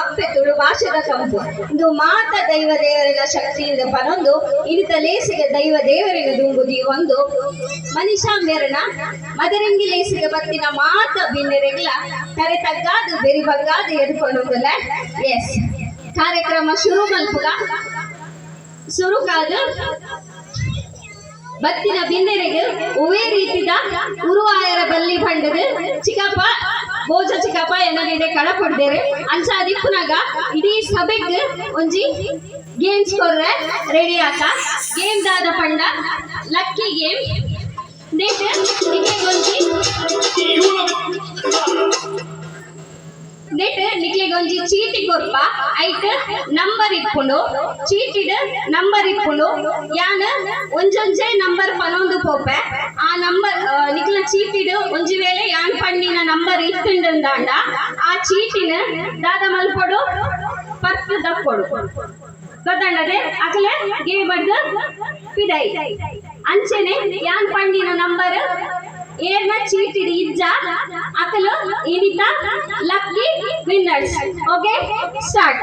ಮಪ್ಪೆತ್ತುಡು ಭಾಷೆದ ಕಂಪು ಇದು ಮಾತ ದೈವ ದೇವರಿನ ಶಕ್ತಿಯಿಂದ ಪನೊಂದು, ಇನಿತ ಲೇಸಿಗೆ ದೈವ ದೇವರಿನ ದುಂಬುದಿ ಒಂದು. ಮೆರಣ ಮದರಂಗಿ ಲೇಸಿಗೆ ಬತ್ತಿನ ಮಾತ ಬಿನ್ನೆರೆಗ್ಲ, ಕರೆ ತಗ್ಗಾದು, ಬೆರಿ ಬಗ್ಗಾದು ಎದ್ಕೊಂಡು ಎಸ್ ಕಾರ್ಯಕ್ರಮ ಶುರು ಮಲ್ಪುಗ. ಶುರು ಕಾದು ಬತ್ತಿನ ಬಿನ್ನೆರೆಗೆ ಉವೇ ರೀತಿದ ಗುರುವಾಯರ ಬಲ್ಲಿ ಬಂಡದು, ಚಿಕ್ಕಪ್ಪ ಬೋಜ ಚಿಕ್ಕಪ್ಪ ಎನ್ನದಿದೆ ಕಳ ಕೊಡ್ದೇರೆ ಅಂಚ ದಿಕ್ಕುನಾಗ ಇಡೀ ಸಭೆಗೆ ಒಂಜಿ ಗೇಮ್ಸ್ ಕೊರ್ರೆ ರೆಡಿ ಆತ ಗೇಮ್ ದಾದ ಪಂಡ ಲಕ್ಕಿ ಗೇಮ್ ನೆಟ್ ನಿಗೆ ಒಂಜಿ ನೆಟ್ ನಿಕ್ಲಿಗೆ ಒಂಜಿ ಚೀಟಿ ಕೊರ್ಪ ಐಟ್ ನಂಬರ್ ಇಪ್ಪುಂಡು ಚೀಟಿಡ್ ನಂಬರ್ ಇಪ್ಪುಂಡು ಯಾನ್ ಒಂಜೊಂಜೆ ನಂಬರ್ ಪನೊಂದು ಪೋಪೆ ಆ ನಂಬರ್ ನಿಕ್ಲ ಚೀಟಿಡ್ ಒಂಜಿ ವೇಳೆ ಯಾನ್ ಪಂಡಿನ ನಂಬರ್ ಇತ್ತುಂಡಾಂಡ ಆ ಚೀಟಿನ ದಾದ ಮಲ್ಪೊಡು ಪರ್ಸ್ ದಪ್ಪಡು ಗೊತ್ತಾಂಡದೆ? ಅಕಲೆ ಗೇ ಬಡ್ದು ಪಿದೈ ಅಂಚೆನೆ, ಯಾನ್ ಪಂಡಿನ ನಂಬರ್, ಏರ್ನ ಚೀಟಿ ಇಜ್ಜ, ಅಕಲು ಇನಿತ ಲಕ್ಕಿ, ವಿನ್ನರ್ಸ್. Okay start